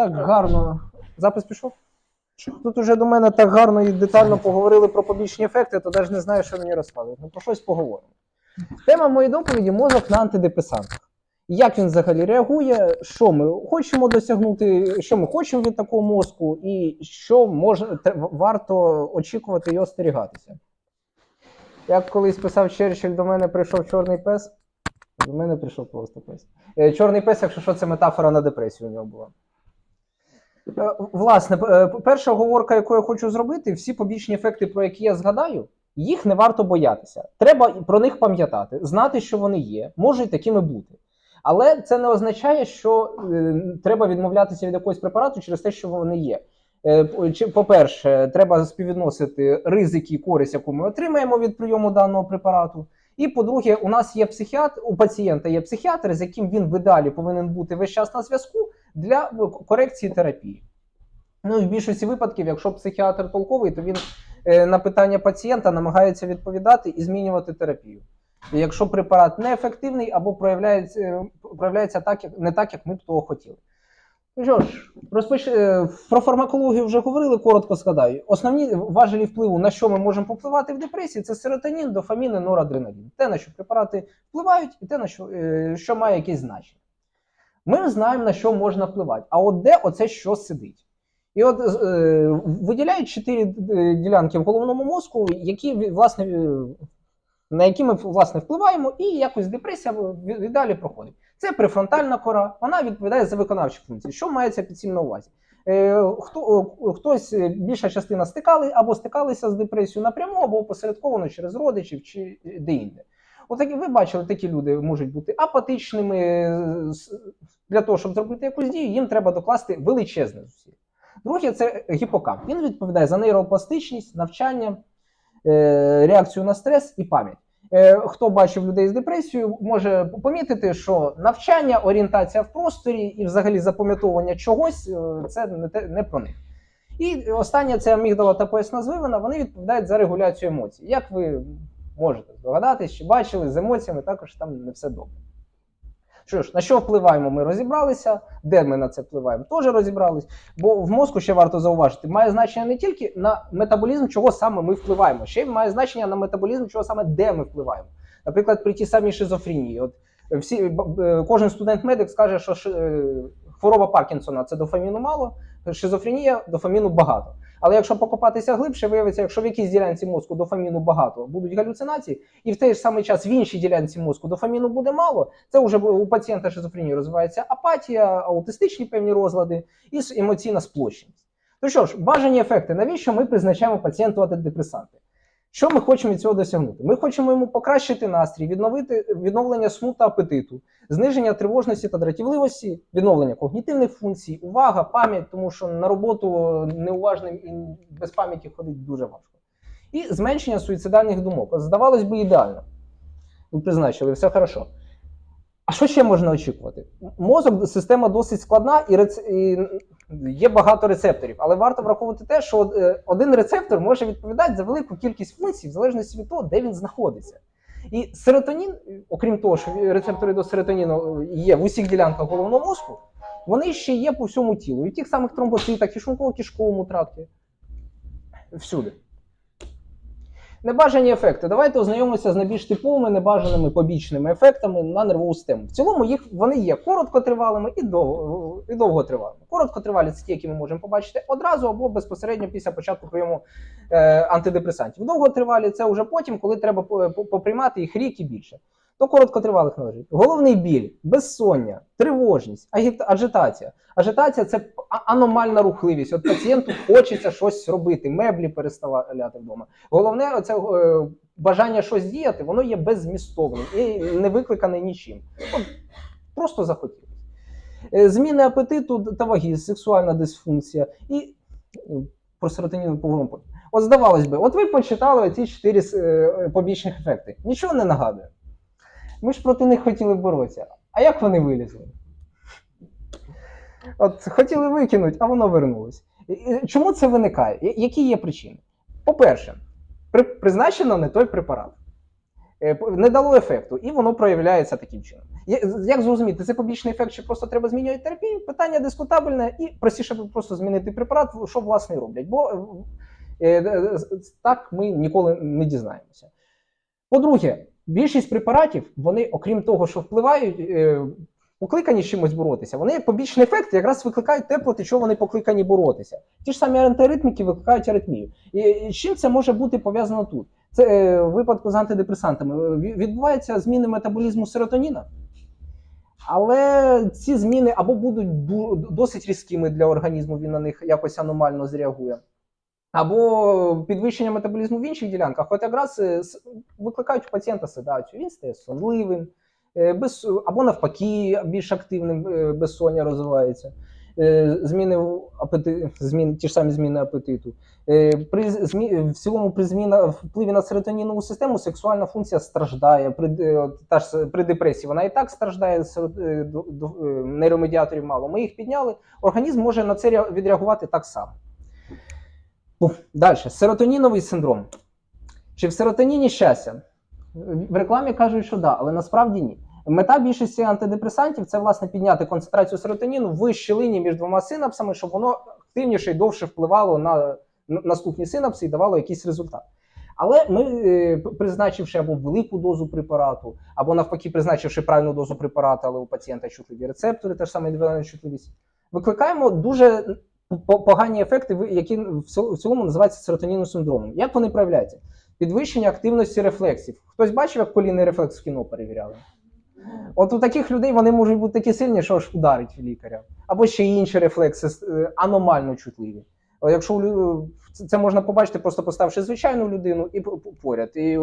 так гарно. Запис пішов? Тут уже до мене так гарно і детально поговорили про побічні ефекти, то навіть не знаю, що мені розказувати. Ну про щось поговоримо. Тема моєї доповіді мозок на антидепресантах. Як він взагалі реагує, що ми хочемо досягнути, що ми хочемо від такого мозку, і що може, варто очікувати і остерігатися. Як колись писав Черчилль, до мене прийшов чорний пес. До мене прийшов просто пес. Е, Чорний пес, якщо що, це метафора на депресію у нього була. Е, Власне, е, перша оговорка, яку я хочу зробити, всі побічні ефекти, про які я згадаю, їх не варто боятися. Треба про них пам'ятати, знати, що вони є, можуть такими бути. Але це не означає, що е, треба відмовлятися від якогось препарату через те, що вони є. По-перше, треба співвідносити ризики і користь, яку ми отримаємо від прийому даного препарату. І по-друге, у нас є психіатр, у пацієнта є психіатр, з яким він в ідеалі повинен бути весь час на зв'язку для корекції терапії. Ну і в більшості випадків, якщо психіатр толковий, то він е, на питання пацієнта намагається відповідати і змінювати терапію. Якщо препарат неефективний або проявляється, е, проявляється так, як, не так, як ми б того хотіли. Що ж, розпоч... е, про фармакологію вже говорили, коротко згадаю. Основні важелі впливу, на що ми можемо попливати в депресії, це серотонін, дофамін і норадреналін. Те, на що препарати впливають, і те, на що, е, що має якесь значення. Ми знаємо, на що можна впливати. А от де оце що сидить? І от е, виділяють чотири е, ділянки в головному мозку, які власне на які ми власне впливаємо, і якось депресія далі проходить. Це префронтальна кора, вона відповідає за виконавчі функції. Що мається під цим на увазі? Е, хто, хтось, е, більша частина стикали або стикалися з депресією напряму, або опосередковано через родичів чи де-інде. Отакі, ви бачили, такі люди можуть бути апатичними. е, Для того, щоб зробити якусь дію, їм треба докласти величезне зусилля. Друге, це гіпокамп. Він відповідає за нейропластичність, навчання, е, реакцію на стрес і пам'ять. Е, Хто бачив людей з депресією, може помітити, що навчання, орієнтація в просторі і взагалі запам'ятовування чогось е, це не, не про них. І останнє це амігдала та поясна звивина, вони відповідають за регуляцію емоцій. Як ви можете здогадатись, чи бачили з емоціями, також там не все добре. Що ж, на що впливаємо, ми розібралися, де ми на це впливаємо, теж розібрались. Бо в мозку ще варто зауважити, має значення не тільки на метаболізм, чого саме ми впливаємо, ще й має значення на метаболізм, чого саме де ми впливаємо. Наприклад, при тій самій шизофренії. От всі, е, кожен студент-медик скаже, що е, хвороба Паркінсона це дофаміну мало, шизофренія дофаміну багато. Але якщо покопатися глибше, виявиться, якщо в якійсь ділянці мозку дофаміну багато, будуть галюцинації, і в той ж самий час в іншій ділянці мозку дофаміну буде мало, це вже у пацієнта шизофренії розвивається апатія, аутистичні певні розлади і емоційна сплощеність. То що ж, бажані ефекти, навіщо ми призначаємо пацієнту антидепресанти? Що ми хочемо від цього досягнути? Ми хочемо йому покращити настрій, відновити відновлення сну та апетиту, зниження тривожності та дратівливості, відновлення когнітивних функцій, увага, пам'ять, тому що на роботу неуважним і без пам'яті ходить дуже важко. І зменшення суїцидальних думок. Здавалось би, ідеально. Ви призначили, все хорошо. А що ще можна очікувати? Мозок система досить складна і, рец... і є багато рецепторів, але варто враховувати те, що е, один рецептор може відповідати за велику кількість функцій, в залежності від того, де він знаходиться. І серотонін, е, окрім того, що рецептори до серотоніну є в усіх ділянках головного мозку, вони ще є по всьому тілу. І тих самих тромбоцитах, і шлунково-кишковому тракті. Всюди. Небажані ефекти. Давайте ознайомимося з найбільш типовими небажаними побічними ефектами на нервову систему. В цілому їх вони є короткотривалими і, довго, і довготривалими. Короткотривалі це ті, які ми можемо побачити одразу або безпосередньо після початку прийому е, антидепресантів. Довготривалі це вже потім, коли треба по- поприймати їх рік і більше. До короткотривалих належить. Головний біль, безсоння, тривожність, ажитація. Ажитація це аномальна рухливість. От пацієнту хочеться щось робити, меблі переставляти вдома. Головне, оце е, бажання щось діяти, воно є беззмістовним і не викликане нічим. От, просто захотілося. Е, Зміни апетиту та ваги, сексуальна дисфункція і е, про серотонін поговоримо. От здавалось би, от ви почитали ці чотири побічних ефекти. Нічого не нагадує. Ми ж проти них хотіли боротися. А як вони вилізли? От хотіли викинути, а воно вернулось. Чому це виникає? Які є причини? По-перше, при, призначено не той препарат. Е, Не дало ефекту, і воно проявляється таким чином. Як зрозуміти, це побічний ефект, чи просто треба змінювати терапію? Питання дискутабельне, і простіше просто змінити препарат, що власне роблять. Бо е, е, так ми ніколи не дізнаємося. По-друге, більшість препаратів, вони, окрім того, що впливають, е, покликані з чимось боротися, вони побічний ефект якраз викликають те, проти чого вони покликані боротися. Ті ж самі антиаритміки викликають аритмію. І, і чим це може бути пов'язано тут? Це е, в випадку з антидепресантами е, відбуваються зміни метаболізму серотоніна. Але ці зміни або будуть досить різкими для організму, він на них якось аномально зреагує, або підвищення метаболізму в інших ділянках, от якраз е, викликають у пацієнта седацію. Він стає сонливим, е, без, або навпаки, більш активним е, безсоння розвивається. Зміни апети, зміни, ті ж самі зміни апетиту. При змі, в цілому при зміна впливі на серотонінову систему сексуальна функція страждає. При, от та ж при депресії вона і так страждає, серо- до- до- е, нейромедіаторів мало. Ми їх підняли. Організм може на це відреагувати так само. Далі, серотоніновий синдром. Чи в серотоніні щастя? В рекламі кажуть, що да, але насправді ні. Мета більшості антидепресантів це власне підняти концентрацію серотоніну в щілині між двома синапсами, щоб воно активніше і довше впливало на наступні синапси і давало якийсь результат. Але ми, е, призначивши або велику дозу препарату, або навпаки, призначивши правильну дозу препарату, але у пацієнта чутливі рецептори, теж саме індивідуальна чутливість, викликаємо дуже погані ефекти, які в цілому називаються серотонінним синдромом. Як вони проявляються? Підвищення активності рефлексів. Хтось бачив, як колінний рефлекс в кіно перевіряли? От у таких людей вони можуть бути такі сильні, що аж ударить лікаря. Або ще інші рефлекси е, аномально чутливі. Якщо це- це можна побачити, просто поставивши звичайну людину і поряд. І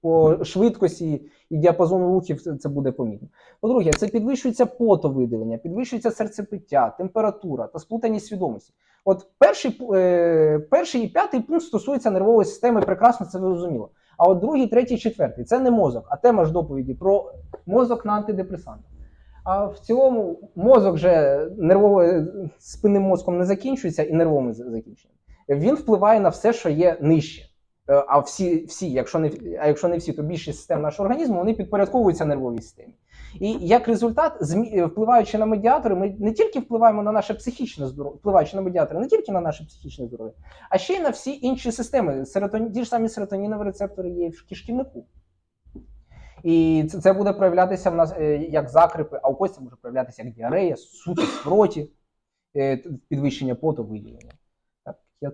по швидкості і діапазону рухів це- буде помітно. По-друге, це підвищується потовиділення, підвищується серцепиття, температура та сплутаність свідомості. От перший, е, перший і п'ятий пункт стосується нервової системи, прекрасно це зрозуміло. А от другий, третій, четвертий це не мозок, а тема ж доповіді про мозок на антидепресантах. А в цілому мозок же нервовим спинним мозком не закінчується і нервовим за- закінченням. Він впливає на все, що є нижче. Е, А всі, всі, якщо не а якщо не всі, то більшість систем нашого організму вони підпорядковуються нервовій системі. І як результат, е, впливаючи на медіатори, ми не тільки впливаємо на наше психічне здоров'я, впливаючи на медіатори, не тільки на наше психічне здоров'я, а ще й на всі інші системи. Серотон... Ті ж самі серотонінові рецептори є в кишківнику. І це, це буде проявлятися в нас е, як закрипи, а у когось це може проявлятися як діарея, сутість в роті, підвищення поту, виділення. Так, я...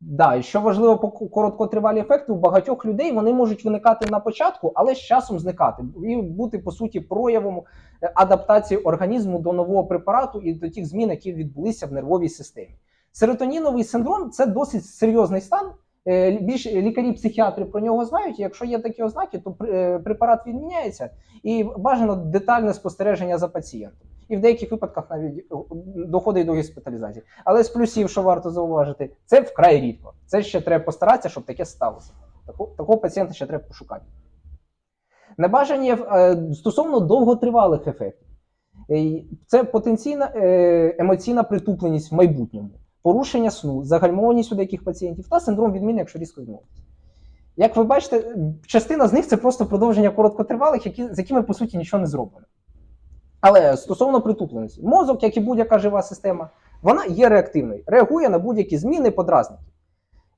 Да, і що важливо по короткотривалі ефекти, у багатьох людей вони можуть виникати на початку, але з часом зникати і бути по суті проявом е, адаптації організму до нового препарату і до тих змін, які відбулися в нервовій системі. Серотоніновий синдром це досить серйозний стан. Е, Більш лікарі-психіатри про нього знають. Якщо є такі ознаки, то е, препарат відміняється і бажано детальне спостереження за пацієнтом. І в деяких випадках навіть е, доходить до госпіталізації. Але з плюсів, що варто зауважити, це вкрай рідко. Це ще треба постаратися, щоб таке сталося. Такого, такого пацієнта ще треба пошукати. Небажані е, стосовно довготривалих ефектів. Е, Це потенційна емоційна притупленість в майбутньому, порушення сну, загальмованість у деяких пацієнтів та синдром відміни, якщо різко змовитися. Як ви бачите, частина з них це просто продовження короткотривалих, які, з якими по суті нічого не зроблено. Але стосовно притупленості, мозок, як і будь-яка жива система, вона є реактивною, реагує на будь-які зміни, подразники.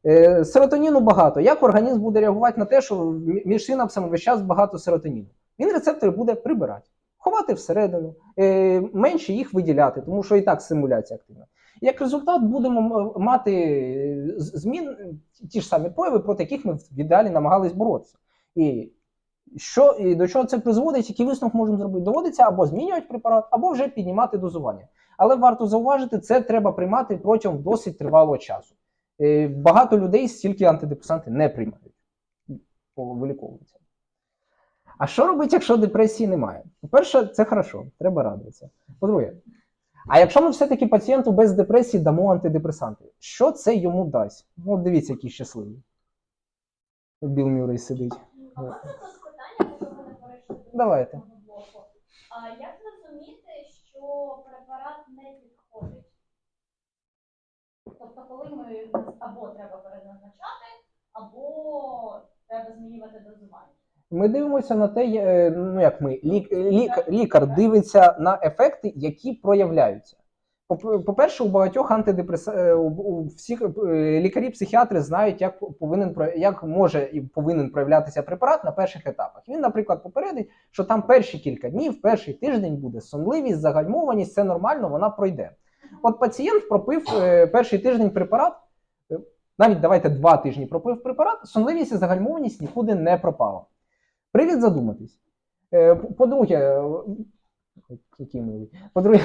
Е, серотоніну багато. Як організм буде реагувати на те, що між синапсами весь час багато серотоніну? Він рецептори буде прибирати, ховати всередину, е, менше їх виділяти, тому що і так стимуляція активна. Як результат, будемо мати е, змін, ті ж самі прояви, проти яких ми в ідеалі намагались боротися. І що і до чого це призводить, який висновок можемо зробити? Доводиться або змінювати препарат, або вже піднімати дозування. Але варто зауважити, це треба приймати протягом досить тривалого часу. Е, Багато людей стільки антидепресанти не приймають, виліковуються. А що робити, якщо депресії немає? По-перше, це хорошо, треба радуватися. По-друге, а якщо ми все-таки пацієнту без депресії дамо антидепресанти, що це йому дасть? Ну, дивіться, який щасливий. Біл Мюррей сидить. А можна тут питання, поки ми не перейшли до Давайте. А як зрозуміти, що препарат не підходить? Тобто, коли ми або треба переназначати, або треба змінювати дозування? Ми дивимося на те, е, ну як ми, лік, лік, лікар дивиться на ефекти, які проявляються. По- По-перше, у багатьох антидепрес... е, у, всіх е, лікарі-психіатри знають, як повинен як може і повинен проявлятися препарат на перших етапах. Він, наприклад, попередить, що там перші кілька днів, перший тиждень буде сонливість, загальмованість, це нормально, вона пройде. От пацієнт пропив е, перший тиждень препарат, навіть давайте два тижні пропив препарат, сонливість і загальмованість нікуди не пропала. Привід задуматись. По-друге, який милий. По-друге,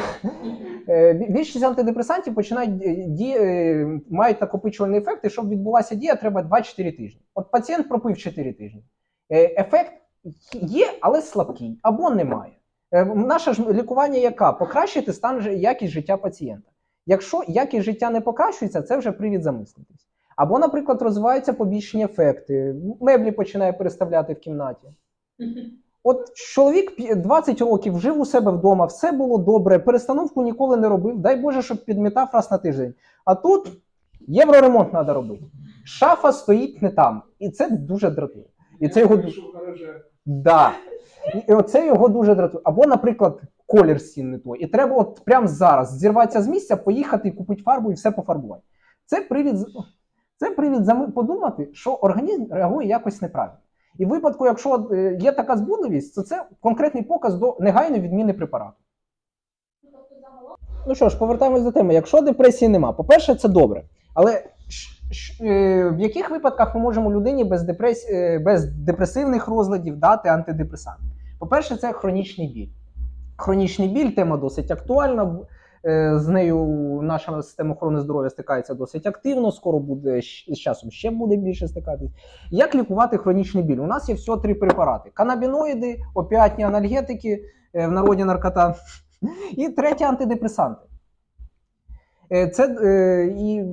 е, більшість антидепресантів починають ді, е, мають накопичувальний ефект, і щоб відбулася дія, треба 2-4 тижні. От пацієнт пропив 4 тижні. Е, Ефект є, але слабкий або немає. Наше ж лікування яка? Покращити стан якість життя пацієнта. Якщо якість життя не покращується, це вже привід замислитись. Або, наприклад, розвиваються побічні ефекти, меблі починає переставляти в кімнаті. От чоловік 20 років жив у себе вдома, все було добре, перестановку ніколи не робив. Дай Боже, щоб підмітав раз на тиждень. А тут євроремонт треба робити. Шафа стоїть не там. І це дуже дратує. І це його. Да. І оце його дуже дратує. Або, наприклад, колір стін не той. І треба от прямо зараз зірватися з місця, поїхати і купити фарбу і все пофарбувати. Це привід, це привід подумати, що організм реагує якось неправильно. І в випадку, якщо е, є така збудливість, то це конкретний показ до негайної відміни препарату. Ну, що ж, повертаємось до теми. Якщо депресії нема, по-перше, це добре. Але е, в яких випадках ми можемо людині без, депрес... е, без депресивних розладів дати антидепресант? По-перше, це хронічний біль. Хронічний біль тема досить актуальна. Е, З нею наша система охорони здоров'я стикається досить активно. Скоро буде з часом ще буде більше стикатись. Як лікувати хронічний біль? У нас є всього три препарати: канабіноїди, опіатні анальгетики, е, в народі наркота, і третє антидепресанти. Е, Це, і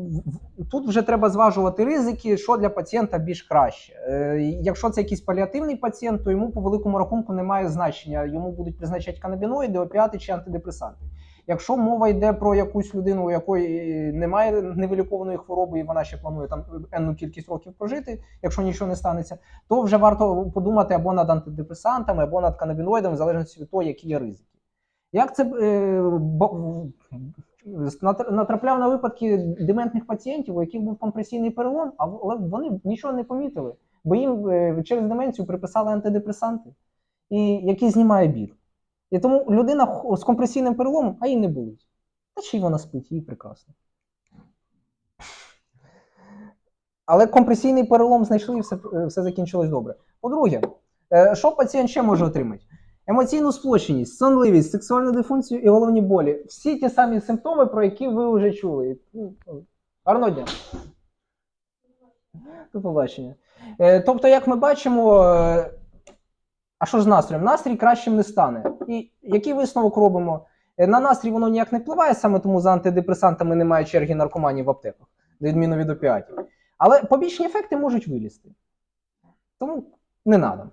тут вже треба зважувати ризики, що для пацієнта більш краще. Якщо це якийсь паліативний пацієнт, то йому по великому рахунку немає значення. Йому будуть призначати канабіноїди, опіати чи антидепресанти. Якщо мова йде про якусь людину, у якої немає невилікованої хвороби, і вона ще планує там енну кількість років прожити, якщо нічого не станеться, то вже варто подумати або над антидепресантами, або над канабіноїдами, в залежності від того, які є ризики. Як це е, натрапляв на випадки дементних пацієнтів, у яких був компресійний перелом, але вони нічого не помітили, бо їм е, через деменцію приписали антидепресанти, і які знімає біль. І тому людина з компресійним переломом, а їй не болить. Та чи вона спить, їй прекрасно. Але компресійний перелом знайшли і все, е, все закінчилось добре. По-друге, е, що пацієнт ще може отримати? Емоційну сплоченість, сонливість, сексуальну дисфункцію і головні болі. Всі ті самі симптоми, про які ви вже чули. Ну, Гарного дня. До побачення. Е, Тобто, як ми бачимо, а що з настроєм? Настрій кращим не стане. І який висновок робимо? Е, На настрій воно ніяк не впливає, саме тому за антидепресантами немає черги наркоманів в аптеках, на відміну від опіатів. Але побічні ефекти можуть вилізти. Тому не треба.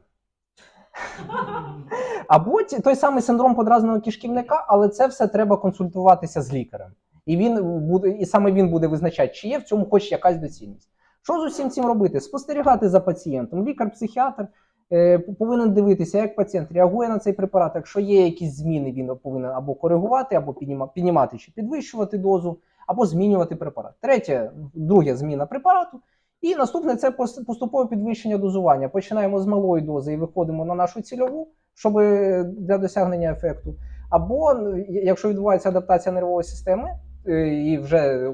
Або той самий синдром подразненого кишківника, але це все треба консультуватися з лікарем. І він буде, і саме він буде визначати, чи є в цьому хоч якась доцільність. Що з усім цим робити? Спостерігати за пацієнтом. Лікар-психіатр повинен дивитися, як пацієнт реагує на цей препарат. Якщо є якісь зміни, він повинен або коригувати, або піднімати чи підвищувати дозу, або змінювати препарат. Третє, друге зміна препарату. І наступне це поступове підвищення дозування. Починаємо з малої дози і виходимо на нашу цільову, щоб для досягнення ефекту. Або якщо відбувається адаптація нервової системи, е, і вже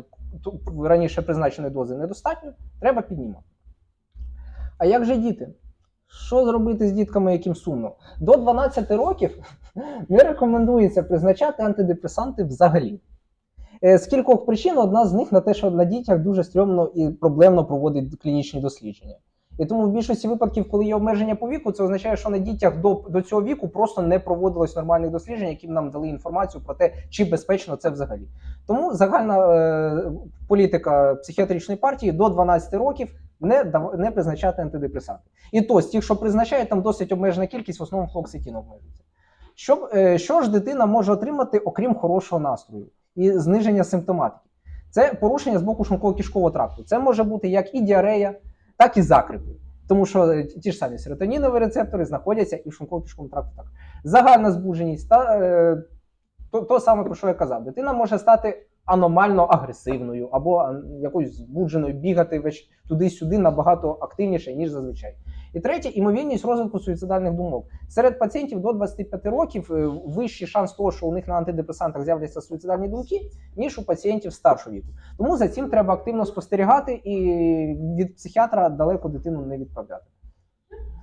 раніше призначеної дози недостатньо, треба піднімати. А як же діти? Що зробити з дітками, яким сумно? До 12 років не рекомендується призначати антидепресанти взагалі. Е, З кількох причин одна з них на те, що на дітях дуже стрьомно і проблемно проводить клінічні дослідження. І тому в більшості випадків, коли є обмеження по віку, це означає, що на дітях до, до цього віку просто не проводилось нормальних досліджень, які б нам дали інформацію про те, чи безпечно це взагалі. Тому загальна е, політика психіатричної партії до 12 років не, дав- не призначати антидепресанти. І то з тих, що призначають, там досить обмежена кількість, в основному флоксетін обмежується. Що, е, що ж дитина може отримати, окрім хорошого настрою і зниження симптоматики? Це порушення з боку шлунково-кишкового тракту. Це може бути як і діарея, так і закрипи. Тому що е, ті ж самі серотонінові рецептори знаходяться і в шлунково-кишковому тракту так. Загальна збудженість та е, то, то саме про що я казав. Дитина може стати аномально агресивною або якоюсь збудженою, бігати весь туди-сюди набагато активніше, ніж зазвичай. І третє, імовірність розвитку суїцидальних думок. Серед пацієнтів до 25 років е, вищий шанс того, що у них на антидепресантах з'являться суїцидальні думки, ніж у пацієнтів старшого віку. Тому за цим треба активно спостерігати і від психіатра далеко дитину не відправляти.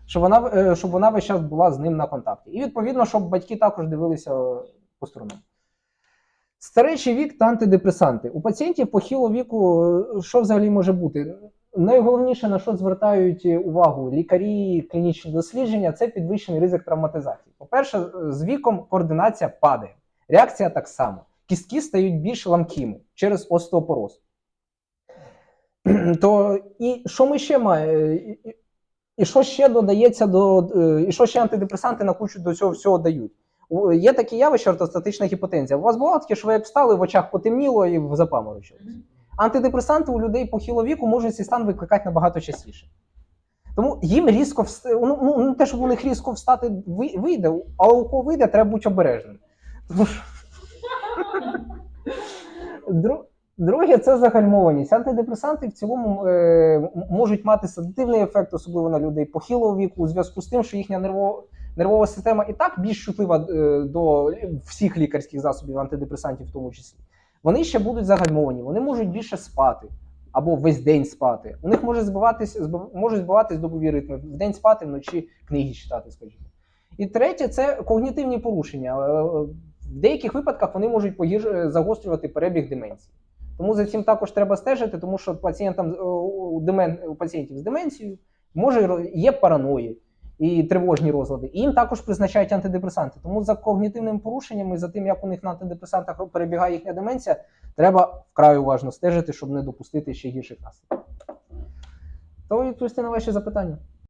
Щоб вона, е, щоб вона весь час була з ним на контакті. І відповідно, щоб батьки також дивилися е, по сторонам. Старечий вік та антидепресанти. У пацієнтів похилого віку е, що взагалі може бути? Найголовніше, на що звертають увагу лікарі, клінічні дослідження, це підвищений ризик травматизації. По-перше, з віком координація падає. Реакція так само. Кістки стають більш ламкими через остеопороз. То і що ми ще маємо? І, що ще додається до. е, І що ще антидепресанти на кучу до цього всього дають? Є таке явище ортостатична гіпотензія. У вас було таке, що ви як встали, в очах потемніло і запаморочилось. Антидепресанти у людей похилого віку можуть цей стан викликати набагато частіше. Тому їм різко вст... ну, ну, не те, щоб у них різко встати вийде, але у кого вийде, треба бути обережним. Тому що... Друге, це загальмованість. Антидепресанти в цілому е, можуть мати седативний ефект, особливо на людей похилого віку, у зв'язку з тим, що їхня нервова, нервова система і так більш чутлива е, до всіх лікарських засобів антидепресантів, в тому числі. Вони ще будуть загальмовані, вони можуть більше спати або весь день спати. У них може збиватись, збив- можуть збиватись добові ритми. В день спати, вночі книги читати, скажімо. І третє це когнітивні порушення. Е, В деяких випадках вони можуть погірш... загострювати перебіг деменції. Тому за цим також треба стежити, тому що пацієнтам у, демен... у пацієнтів з деменцією може є параної і тривожні розлади. І їм також призначають антидепресанти. Тому за когнітивними порушеннями, за тим, як у них на антидепресантах перебігає їхня деменція, треба вкрай уважно стежити, щоб не допустити ще гірших наслідків. То відповісти на ваші запитання.